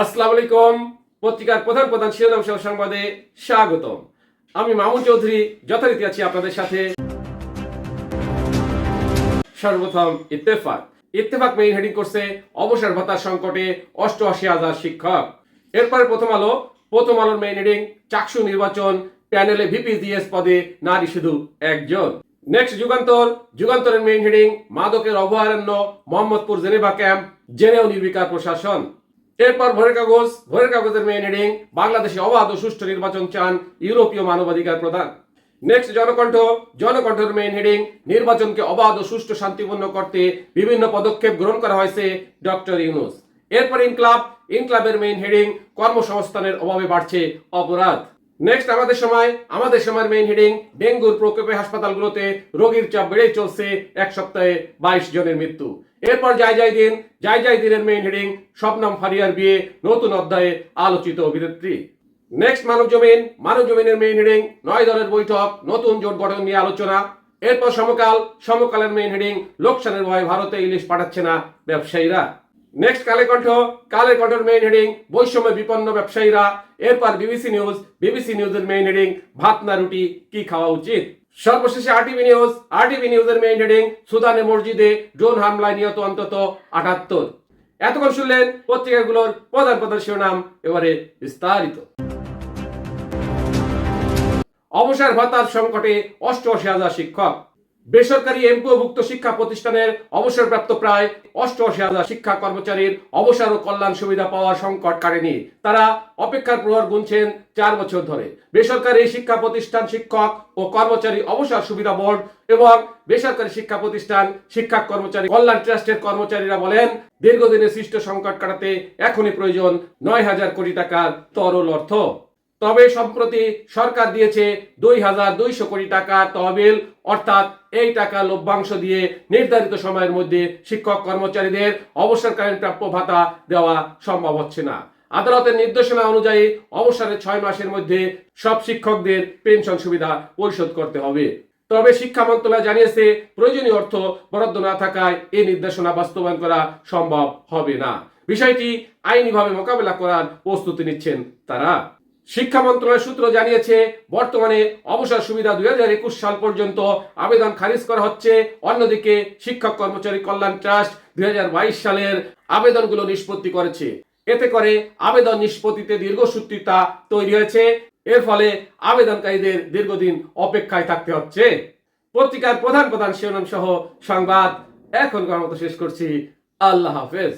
আসসালামু আলাইকুম। পত্রিকার প্রধান প্রধান শিরোনাম সহ সংবাদে স্বাগতম। আমি মামুন চৌধুরী, যথারীতি আছি আপনাদের সাথে। সর্বপ্রথম ইত্তেফাক। ইত্তেফাক মেইন হেডিং করছে অবসর ভাতার সংকটে অষ্টআশি হাজার শিক্ষক। এরপরে প্রথম আলো, প্রথম আলোর মেইন হেডিং, চাকসু নির্বাচন, প্যানেলে ভিপিজিএস পদে নারী শুধু একজন। নেক্সট যুগান্তর, যুগান্তরের মেইন হেডিং, মাদকের অভয়ারণ্য, মোহাম্মদপুর জেনেভা ক্যাম্প, জেনেও নির্বিকার প্রশাসন। এরপর ভোরের কাগজ, ভোরের কাগজের মেইন হেডিং বাংলাদেশে অবাধ ও সুষ্ঠু নির্বাচন চান ইউরোপীয় মানবাধিকার প্রধান। নেক্সট জনকণ্ঠ, জনকণ্ঠের মেইন হেডিং নির্বাচনকে অবাধ ও সুষ্ঠু শান্তিপূর্ণ করতে বিভিন্ন পদক্ষেপ গ্রহণ করা হয়েছে ডক্টর ইউনুস। এরপর ইনক্লাব, ইনক্লাবের মেইন হেডিং কর্মসংস্থানের অভাবে বাড়ছে অপরাধ। নেক্সট আমাদের সময়, আমাদের সময়ের মেইন হেডিং ডেঙ্গুর প্রকোপে হাসপাতালগুলোতে রোগীর চাপ বেড়েই চলছে এক সপ্তাহে বাইশ জনের মৃত্যু। এরপর যাই যাই দিন যাই যাই দিনের মেইন হেডিং স্বপ্নম ফারিয়ার বিয়ে, নতুন অধ্যায়ে আলোচিত অভিনেত্রী। নেক্সট মানব জমিন মানব জমিনের মেইন হেডিং নয় দলের বৈঠক, নতুন জোট গঠন নিয়ে আলোচনা। এরপর সমকাল, সমকালের মেইন হেডিং লোকসানের ভয়ে ভারতে ইলিশ পাঠাচ্ছে না ব্যবসায়ীরা। নেক্সট কালে কণ্ঠ কালের কণ্ঠের মেইন হেডিং বৈষম্য বিপন্ন ব্যবসায়ীরা। এরপর বিবিসি নিউজ বিবিসি নিউজের মেইন হেডিং ভাত না রুটি, কি খাওয়া উচিত? সর্বশেষে আরটিভি নিউজ আরটিভি নিউজের মেইন হেডিং সুদানে মসজিদে ড্রোন হামলায় নিহত অন্তত আটাত্তর। এতক্ষণ শুনলেন পত্রিকাগুলোর প্রধান প্রধান শিরোনাম, এবারে বিস্তারিত। অবসর ভাতার সংকটে অষ্টআশি হাজার শিক্ষক। বেসরকারি এমপিওভুক্ত শিক্ষা প্রতিষ্ঠানের অবসরপ্রাপ্ত প্রায় অষ্টআশি হাজার শিক্ষা কর্মচারীর অবসর ও কল্যাণ সুবিধা পাওয়ার সংকট কাটেনি। তারা অপেক্ষার প্রহর গুনছেন চার বছর ধরে। বেসরকারি শিক্ষা প্রতিষ্ঠান শিক্ষক ও কর্মচারী অবসর সুবিধা বোর্ড এবং বেসরকারি শিক্ষা প্রতিষ্ঠান শিক্ষা কর্মচারী কল্যাণ ট্রাস্টের কর্মচারীরা বলেন, দীর্ঘদিনের সৃষ্ট সংকট কাটাতে এখনই প্রয়োজন নয় হাজার কোটি টাকার তরল অর্থ। তবে সম্প্রতি সরকার দিয়েছে দুই হাজার দুইশো কোটি টাকা তহবিল, অর্থাৎ এই টাকা লভ্যাংশ দিয়ে নির্ধারিত সময়ের মধ্যে শিক্ষক কর্মচারীদের অবসরকালীন প্রাপ্য ভাতা দেওয়া সম্ভব হচ্ছে না। আদালতের নির্দেশনা অনুযায়ী অবসরের ছয় মাসের মধ্যে সব শিক্ষকদের পেনশন সুবিধা পরিশোধ করতে হবে। তবে শিক্ষা মন্ত্রণালয় জানিয়েছে, প্রয়োজনীয় অর্থ বরাদ্দ না থাকায় এই নির্দেশনা বাস্তবায়ন করা সম্ভব হবে না। বিষয়টি আইনিভাবে মোকাবেলা করার প্রস্তুতি নিচ্ছেন তারা। শিক্ষা মন্ত্রণালয় সূত্র জানিয়েছে, বর্তমানে অবসর সুবিধা দুই হাজার একুশ সাল পর্যন্ত আবেদন খারিজ করা হচ্ছে। অন্যদিকে শিক্ষক কর্মচারী কল্যাণ ট্রাস্ট দুই সালের আবেদনগুলো নিষ্পত্তি করেছে। এতে করে আবেদন নিষ্পত্তিতে দীর্ঘসূত্রিতা তৈরি হয়েছে। এর ফলে আবেদনকারীদের দীর্ঘদিন অপেক্ষায় থাকতে হচ্ছে। পত্রিকার প্রধান প্রধান শিরোনাম সহ সংবাদ। এখন মতো শেষ করছি। আল্লাহ হাফেজ।